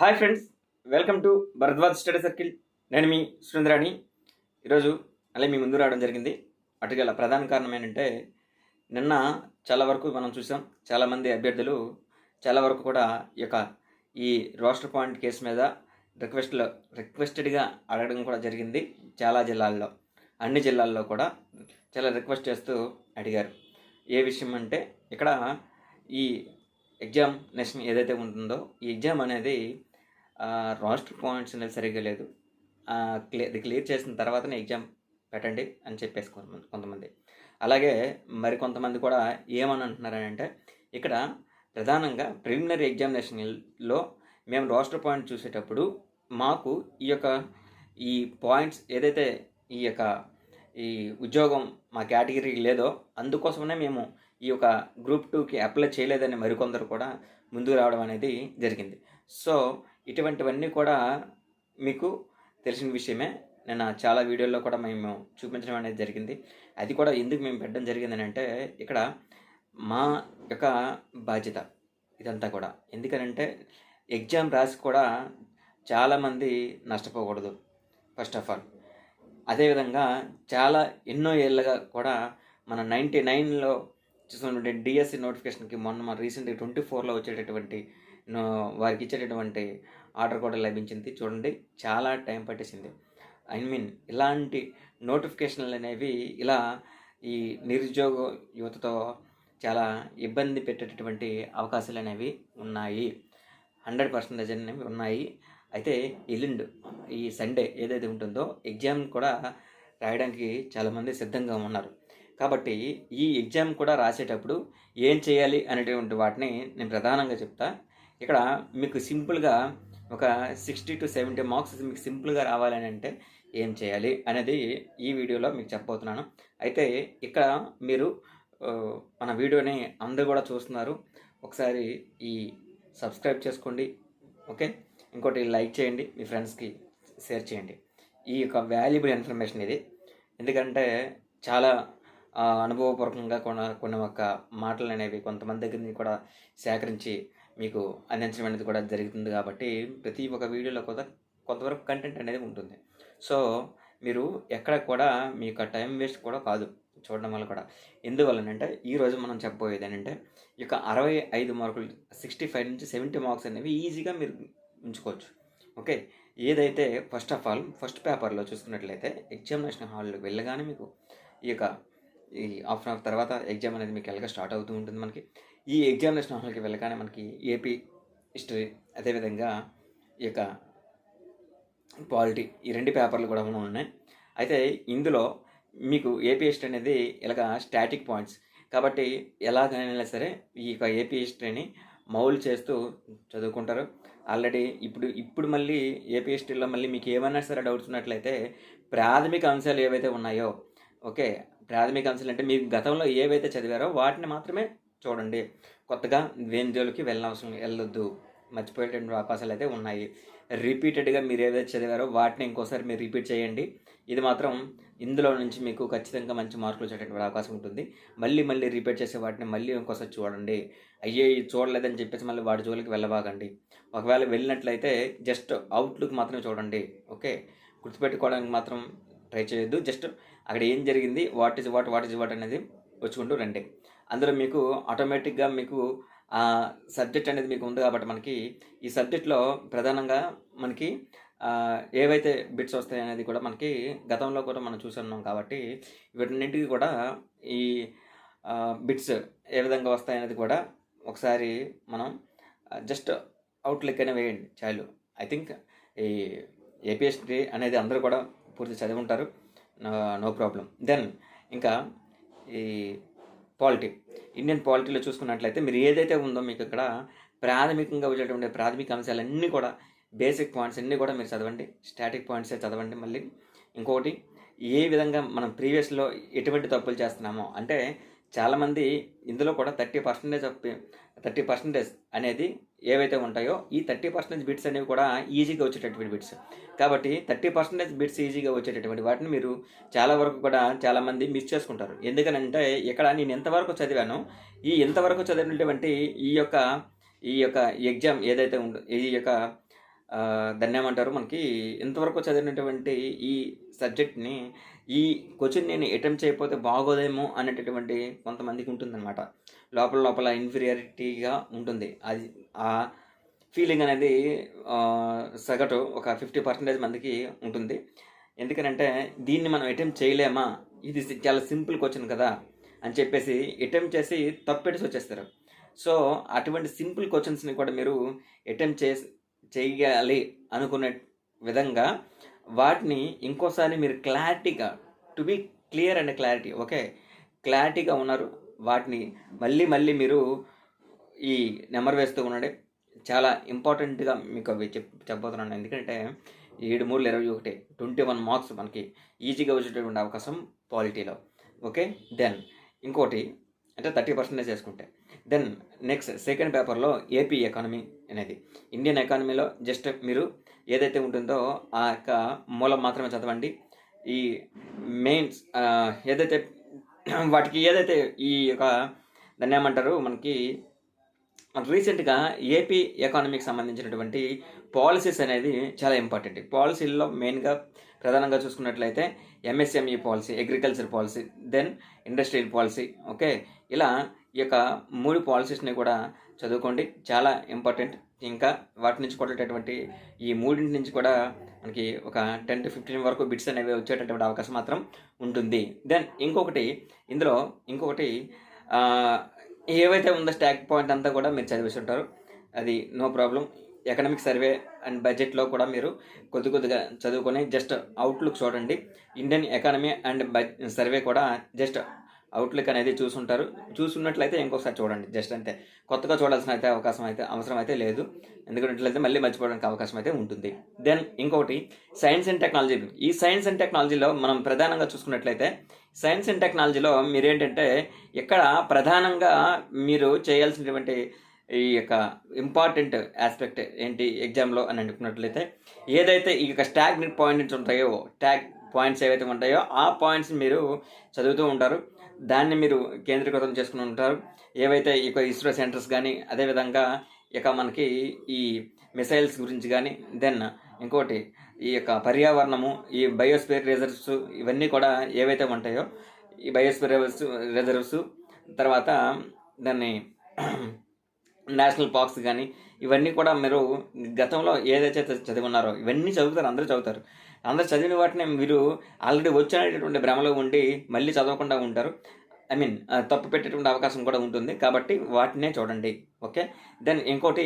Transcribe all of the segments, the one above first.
Hi friends welcome to Bharadwaj study circle నేను మీ సురేంద్రాణి ఈరోజు అలా మీ ముందు రావడం జరిగింది అటుగల ప్రధాన కారణం ఏంటంటే నిన్న చాలా వరకు మనం చూసాం చాలామంది అభ్యర్థులు చాలా వరకు కూడా ఈ యొక్క ఈ రోస్టర్ పాయింట్ కేసు మీద రిక్వెస్ట్లో రిక్వెస్టెడ్గా అడగడం కూడా జరిగింది చాలా జిల్లాల్లో అన్ని జిల్లాల్లో కూడా చాలా రిక్వెస్ట్ చేస్తూ అడిగారు ఏ విషయం అంటే ఇక్కడ ఈ ఎగ్జామినేషన్ ఏదైతే ఉంటుందో ఈ ఎగ్జామ్ అనేది రాష్ట్ర పాయింట్స్ అనేది సరిగ్గా లేదు క్లియర్ క్లియర్ చేసిన తర్వాతనే ఎగ్జామ్ పెట్టండి అని చెప్పేసి కొంతమంది కొంతమంది అలాగే మరి కొంతమంది కూడా ఏమని అంటున్నారంటే ఇక్కడ ప్రధానంగా ప్రిలిమినరీ ఎగ్జామినేషన్లో మేము రాష్ట్ర పాయింట్ చూసేటప్పుడు మాకు ఈ యొక్క ఈ పాయింట్స్ ఏదైతే ఈ యొక్క ఈ ఉద్యోగం మా కేటగిరీ లేదో అందుకోసమనే మేము ఈ యొక్క గ్రూప్ టూకి అప్లై చేయలేదని మరికొందరు కూడా ముందుకు రావడం అనేది జరిగింది సో ఇటువంటివన్నీ కూడా మీకు తెలిసిన విషయమే నేను చాలా వీడియోల్లో కూడా మేము చూపించడం అనేది జరిగింది అది కూడా ఎందుకు మేము పెట్టడం జరిగిందని అంటే ఇక్కడ మా యొక్క బాధ్యత ఇదంతా కూడా ఎందుకనంటే ఎగ్జామ్ రాసి కూడా చాలామంది నష్టపోకూడదు ఫస్ట్ ఆఫ్ ఆల్ అదేవిధంగా చాలా ఎన్నో ఏళ్ళగా కూడా మన నైంటీ నైన్లో చూసినటువంటి డిఎస్సి నోటిఫికేషన్కి మొన్న మన రీసెంట్గా ట్వంటీ ఫోర్లో వచ్చేటటువంటి వారికి ఇచ్చేటటువంటి ఆర్డర్ కూడా లభించింది చూడండి చాలా టైం పట్టేసింది ఐ మీన్ ఇలాంటి నోటిఫికేషన్లు అనేవి ఇలా ఈ నిరుద్యోగ యువతతో చాలా ఇబ్బంది పెట్టేటటువంటి అవకాశాలు అనేవి ఉన్నాయి హండ్రెడ్ పర్సెంటేజ్ అనేవి ఉన్నాయి అయితే ఎల్లుండు ఈ సండే ఏదైతే ఉంటుందో ఎగ్జామ్ కూడా రాయడానికి చాలామంది సిద్ధంగా ఉన్నారు కాబట్టి ఈ ఎగ్జామ్ కూడా రాసేటప్పుడు ఏం చేయాలి అనేటువంటి వాటిని నేను ప్రధానంగా చెప్తా ఇక్కడ మీకు సింపుల్గా ఒక సిక్స్టీ టు సెవెంటీ మార్క్స్ మీకు సింపుల్గా రావాలని అంటే ఏం చేయాలి అనేది ఈ వీడియోలో మీకు చెప్పబోతున్నాను అయితే ఇక్కడ మీరు మన వీడియోని అందరు కూడా చూస్తున్నారు ఒకసారి ఈ సబ్స్క్రైబ్ చేసుకోండి ఓకే ఇంకోటి లైక్ చేయండి మీ ఫ్రెండ్స్కి షేర్ చేయండి ఈ యొక్క వాల్యుబుల్ ఇన్ఫర్మేషన్ ఇది ఎందుకంటే చాలా అనుభవపూర్వకంగా కొన్ని కొన్ని ఒక మాటలు అనేవి కొంతమంది దగ్గర కూడా సేకరించి మీకు అందించడం అనేది కూడా జరుగుతుంది కాబట్టి ప్రతి ఒక్క వీడియోలో కూడా కొంతవరకు కంటెంట్ అనేది ఉంటుంది సో మీరు ఎక్కడ కూడా మీ యొక్క టైం వేస్ట్ కూడా కాదు చూడడం వల్ల కూడా ఎందువల్లనంటే ఈరోజు మనం చెప్పబోయేది ఏంటంటే ఈ యొక్క అరవై ఐదు మార్కులు సిక్స్టీ ఫైవ్ నుంచి సెవెంటీ మార్క్స్ అనేవి ఈజీగా మీరు ఉంచుకోవచ్చు ఓకే ఏదైతే ఫస్ట్ ఆఫ్ ఆల్ ఫస్ట్ పేపర్లో చూసుకున్నట్లయితే ఎగ్జామినేషన్ హాల్లోకి వెళ్ళగానే మీకు ఈ యొక్క ఈ హాఫ్ అన్ అవర్ తర్వాత ఎగ్జామ్ అనేది మీకు ఎలాగ స్టార్ట్ అవుతూ ఉంటుంది మనకి ఈ ఎగ్జామినేషన్ హాల్కి వెళ్ళగానే మనకి ఏపీ హిస్టరీ అదేవిధంగా ఈ యొక్క పాలిటీ ఈ రెండు పేపర్లు కూడా ఉన్నాయి అయితే ఇందులో మీకు ఏపీ హిస్టరీ అనేది ఇలాగ స్టాటిక్ పాయింట్స్ కాబట్టి ఎలాగైనా సరే ఈ యొక్క ఏపీ హిస్టరీని మౌల్ చేస్తూ చదువుకుంటారు ఆల్రెడీ ఇప్పుడు ఇప్పుడు మళ్ళీ ఏపీ హిస్టరీలో మళ్ళీ మీకు ఏమైనా సరే డౌట్స్ ఉన్నట్లయితే ప్రాథమిక అంశాలు ఏవైతే ఉన్నాయో ఓకే ప్రాథమిక అంశాలు అంటే మీ గతంలో ఏవైతే చదివారో వాటిని మాత్రమే చూడండి కొత్తగా వేంజోలకి వెళ్ళనవసరం వెళ్ళొద్దు మర్చిపోయేటువంటి అవకాశాలు అయితే ఉన్నాయి రిపీటెడ్గా మీరు ఏదైతే చదివారో వాటిని ఇంకోసారి మీరు రిపీట్ చేయండి ఇది మాత్రం ఇందులో నుంచి మీకు ఖచ్చితంగా మంచి మార్కులు వచ్చేటటువంటి అవకాశం ఉంటుంది మళ్ళీ మళ్ళీ రిపీట్ చేసే వాటిని మళ్ళీ ఇంకోసారి చూడండి అయ్యే చూడలేదని చెప్పేసి మళ్ళీ వాటి జోలికి వెళ్ళబాగండి ఒకవేళ వెళ్ళినట్లయితే జస్ట్ అవుట్లుక్ మాత్రమే చూడండి ఓకే గుర్తుపెట్టుకోవడానికి మాత్రం ట్రై చేయొద్దు జస్ట్ అక్కడ ఏం జరిగింది what is what what is what అనేది వచ్చుకుంటూ రండి అందులో మీకు ఆటోమేటిక్గా మీకు సబ్జెక్ట్ అనేది మీకు ఉంది కాబట్టి మనకి ఈ సబ్జెక్ట్లో ప్రధానంగా మనకి ఏవైతే బిట్స్ వస్తాయి అనేది కూడా మనకి గతంలో కూడా మనం చూస్తున్నాం కాబట్టి వీటన్నింటికి కూడా ఈ బిట్స్ ఏ విధంగా వస్తాయి అనేది కూడా ఒకసారి మనం జస్ట్ అవుట్ లెక్కనే వేయండి చాలు ఐ థింక్ ఈ ఏపీఎస్టి అనేది అందరూ కూడా పూర్తి చదివి ఉంటారు నో ప్రాబ్లం దెన్ ఇంకా ఈ పాలిటీ ఇండియన్ పాలిటీలో చూసుకున్నట్లయితే మీరు ఏదైతే ఉందో మీకు ఇక్కడ ప్రాథమికంగా వచ్చేటువంటి ప్రాథమిక అంశాలన్నీ కూడా బేసిక్ పాయింట్స్ అన్నీ కూడా మీరు చదవండి స్టాటిక్ పాయింట్సే చదవండి మళ్ళీ ఇంకొకటి ఏ విధంగా మనం ప్రీవియస్లో ఎటువంటి తప్పులు చేస్తున్నామో అంటే చాలామంది ఇందులో కూడా thirty percentage of thirty percentage అనేది ఏవైతే ఉంటాయో ఈ థర్టీ పర్సెంటేజ్ బిట్స్ అనేవి కూడా ఈజీగా వచ్చేటటువంటి బిట్స్ కాబట్టి థర్టీ పర్సెంటేజ్ బిట్స్ ఈజీగా వచ్చేటటువంటి వాటిని మీరు చాలా వరకు కూడా చాలామంది మిస్ చేసుకుంటారు ఎందుకనంటే ఇక్కడ నేను ఎంతవరకు చదివాను ఈ ఎంతవరకు చదివినటువంటి ఈ యొక్క ఈ యొక్క ఎగ్జామ్ ఏదైతే ఉందో ఈ యొక్క ధన్యమంటారు మనకి ఇంతవరకు చదివినటువంటి ఈ సబ్జెక్ట్ని ఈ క్వశ్చన్ నేను అటెంప్ట్ చేయకపోతే బాగోదేమో అనేటటువంటి కొంతమందికి ఉంటుందన్నమాట లోపల లోపల ఇన్ఫీరియారిటీగా ఉంటుంది అది ఆ ఫీలింగ్ అనేది సగటు ఒక ఫిఫ్టీ పర్సెంటేజ్ మందికి ఉంటుంది ఎందుకనంటే దీన్ని మనం అటెంప్ట్ చేయలేమా ఇది చాలా సింపుల్ క్వశ్చన్ కదా అని చెప్పేసి అటెంప్ట్ చేసి తప్పెట్టి వచ్చేస్తారు సో అటువంటి సింపుల్ క్వశ్చన్స్ని కూడా మీరు అటెంప్ట్ చేసి చేయాలి అనుకునే విధంగా వాటిని ఇంకోసారి మీరు క్లారిటీగా to be clear and clarity okay క్లారిటీగా ఉన్నారు వాటిని మళ్ళీ మళ్ళీ మీరు ఈ నెంబర్ వేస్తూ ఉండండి చాలా ఇంపార్టెంట్గా మీకు అవి చెప్ చెప్పబోతున్నాను ఎందుకంటే ఏడు మూడు ఇరవై ఒకటి ట్వంటీ వన్ మార్క్స్ మనకి ఈజీగా వచ్చేటటువంటి అవకాశం పాలిటీలో ఓకే దెన్ ఇంకోటి అంటే థర్టీ పర్సెంటేజ్ చేసుకుంటే దెన్ నెక్స్ట్ సెకండ్ పేపర్లో ఏపీ ఎకానమీ అనేది ఇండియన్ ఎకానమీలో జస్ట్ మీరు ఏదైతే ఉంటుందో ఆ యొక్క మూలం మాత్రమే చదవండి ఈ మెయిన్స్ ఏదైతే వాటికి ఏదైతే ఈ యొక్క దాన్ని ఏమంటారు మనకి రీసెంట్గా ఏపీ ఎకానమీకి సంబంధించినటువంటి పాలసీస్ అనేది చాలా ఇంపార్టెంట్ పాలసీల్లో మెయిన్గా ప్రధానంగా చూసుకున్నట్లయితే MSME e policy agriculture policy then industrial policy okay ఇలా ఈ యొక్క మూడు పాలసీస్ని కూడా చదువుకోండి చాలా ఇంపార్టెంట్ ఇంకా వాటి నుంచి కొట్టేటటువంటి ఈ మూడింటి నుంచి కూడా మనకి ఒక టెన్ టు ఫిఫ్టీన్ వరకు బిట్స్ అనేవి వచ్చేటటువంటి అవకాశం మాత్రం ఉంటుంది దెన్ ఇంకొకటి ఇందులో ఇంకొకటి ఏవైతే ఉందో స్టాక్ పాయింట్ అంతా కూడా మీరు చదివేసి ఉంటారు అది no problem economic survey and బడ్జెట్లో కూడా మీరు కొద్ది కొద్దిగా చదువుకొని జస్ట్ అవుట్లుక్ చూడండి ఇండియన్ ఎకానమీ అండ్ సర్వే కూడా జస్ట్ అవుట్లుక్ అనేది చూసుంటారు చూసుకున్నట్లయితే ఇంకొకసారి చూడండి జస్ట్ అంతే కొత్తగా చూడాల్సిన అయితే అవకాశం అయితే అవసరం అయితే లేదు ఎందుకంటే మళ్ళీ మర్చిపోవడానికి అవకాశం అయితే ఉంటుంది దెన్ ఇంకొకటి సైన్స్ అండ్ టెక్నాలజీ ఈ సైన్స్ అండ్ టెక్నాలజీలో మనం ప్రధానంగా చూసుకున్నట్లయితే సైన్స్ అండ్ టెక్నాలజీలో మీరేంటంటే ఇక్కడ ప్రధానంగా మీరు చేయాల్సినటువంటి ఈ యొక్క ఇంపార్టెంట్ ఆస్పెక్ట్ ఏంటి ఎగ్జామ్లో అని అనుకున్నట్లయితే ఏదైతే ఈ యొక్క ట్యాగ్ పాయింట్స్ ఉంటాయో ట్యాగ్ పాయింట్స్ ఏవైతే ఉంటాయో ఆ పాయింట్స్ మీరు చదువుతూ ఉంటారు దాన్ని మీరు కేంద్రీకృతం చేసుకుని ఉంటారు ఏవైతే ఈ యొక్క ఇస్రో సెంటర్స్ కానీ అదేవిధంగా ఇక మనకి ఈ మిసైల్స్ గురించి కానీ దెన్ ఇంకోటి ఈ యొక్క పర్యావరణము ఈ బయోస్పేర్ రిజర్వ్స్ ఇవన్నీ కూడా ఏవైతే ఉంటాయో ఈ రిజర్వ్స్ రిజర్వ్స్ తర్వాత దాన్ని నేషనల్ పార్క్స్ కానీ ఇవన్నీ కూడా మీరు గతంలో ఏదైతే చదివినారో ఇవన్నీ చదువుతారు అందరూ చదువుతారు అందరు చదివిన వాటిని మీరు ఆల్రెడీ వచ్చినటువంటి భ్రమలో ఉండి మళ్ళీ చదవకుండా ఉంటారు ఐ మీన్ తప్పు పెట్టేటువంటి అవకాశం కూడా ఉంటుంది కాబట్టి వాటినే చూడండి ఓకే దెన్ ఇంకోటి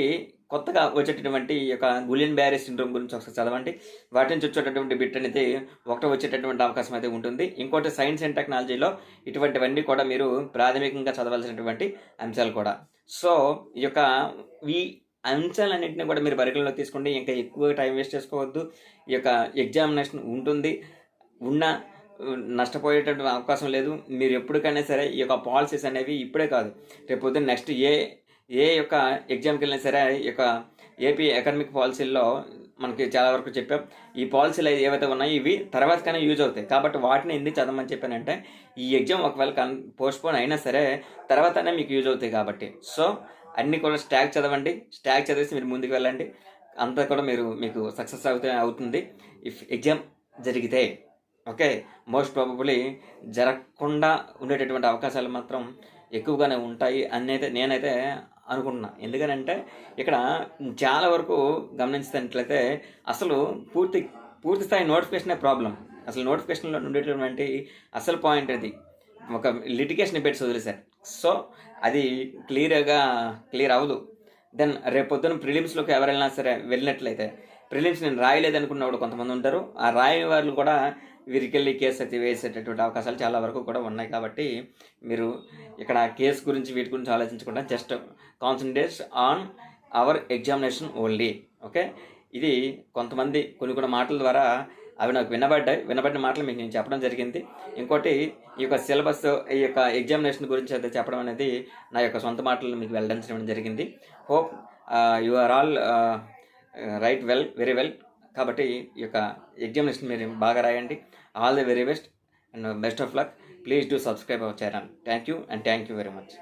కొత్తగా వచ్చేటటువంటి యొక్క గులియన్ బ్యారీ సిండ్రోమ్ గురించి ఒకసారి చదవండి వాటి నుంచి వచ్చేటటువంటి బిట్ అనేది ఒకటి వచ్చేటటువంటి అవకాశం అయితే ఉంటుంది ఇంకోటి సైన్స్ అండ్ టెక్నాలజీలో ఇటువంటివన్నీ కూడా మీరు ప్రాథమికంగా చదవాల్సినటువంటి అంశాలు కూడా సో ఈ యొక్క ఈ అంశాలన్నింటినీ కూడా మీరు పరిగణలో తీసుకోండి ఇంకా ఎక్కువ టైం వేస్ట్ చేసుకోవద్దు ఈ యొక్క ఎగ్జామినేషన్ ఉంటుంది ఉన్న నష్టపోయేటటువంటి అవకాశం లేదు మీరు ఎప్పటికైనా సరే ఈ యొక్క పాలసీస్ అనేవి ఇప్పుడే కాదు రేపు నెక్స్ట్ ఏ ఏ యొక్క ఎగ్జామ్కి వెళ్ళినా సరే ఈ యొక్క ఏపీ ఎకనామిక్ పాలసీల్లో మనకి చాలా వరకు చెప్పాం ఈ పాలసీలు ఏవైతే ఉన్నాయో ఇవి తర్వాత కన్నా యూజ్ అవుతాయి కాబట్టి వాటిని ఎందుకు చదవమని చెప్పానంటే ఈ ఎగ్జామ్ ఒకవేళ కన్ పోస్ట్పోన్ అయినా సరే తర్వాతనే మీకు యూజ్ అవుతాయి కాబట్టి సో అన్నీ కూడా స్టాక్ చదవండి స్టాక్ చదివేసి మీరు ముందుకు వెళ్ళండి అంతా కూడా మీరు మీకు సక్సెస్ అవుతా అవుతుంది ఇఫ్ ఎగ్జామ్ జరిగితే ఓకే మోస్ట్ ప్రాబబ్లీ జరగకుండా ఉండేటటువంటి అవకాశాలు మాత్రం ఎక్కువగానే ఉంటాయి అన్నైతే నేనైతే అనుకుంటున్నా ఎందుకనంటే ఇక్కడ చాలా వరకు గమనించినట్లయితే అసలు పూర్తి పూర్తి స్థాయి నోటిఫికేషనే ప్రాబ్లం అసలు నోటిఫికేషన్లో ఉండేటటువంటి అసలు పాయింట్ అది ఒక లిటికేషన్ పెట్టి వదిలేశారు సో అది క్లియర్గా క్లియర్ అవ్వదు దెన్ రేపొద్దున ప్రిలిమ్స్లోకి ఎవరైనా సరే వెళ్ళినట్లయితే ప్రిలిమ్స్ నేను రాయలేదనుకున్న వాడు కొంతమంది ఉంటారు ఆ రాయని వాళ్ళు కూడా వీరికెళ్ళి కేసు అయితే వేసేటటువంటి అవకాశాలు చాలా వరకు కూడా ఉన్నాయి కాబట్టి మీరు ఇక్కడ కేసు గురించి వీటి గురించి ఆలోచించకుండా just concentrate on our examination only okay ఇది కొంతమంది కొన్ని కొన్ని మాటల ద్వారా అవి నాకు వినబడ్డాయి వినబడిన మాటలు మీకు నేను చెప్పడం జరిగింది ఇంకోటి ఈ యొక్క సిలబస్ ఈ యొక్క ఎగ్జామినేషన్ గురించి అయితే చెప్పడం అనేది నా యొక్క సొంత మాటలు మీకు వెళ్ళడం జరిగింది hope you are all right well very well కాబట్టి ఈ యొక్క ఎగ్జామినేషన్ మీరు బాగా రాయండి All the very best and best of luck. Please do subscribe our channel. Thank you and thank you very much.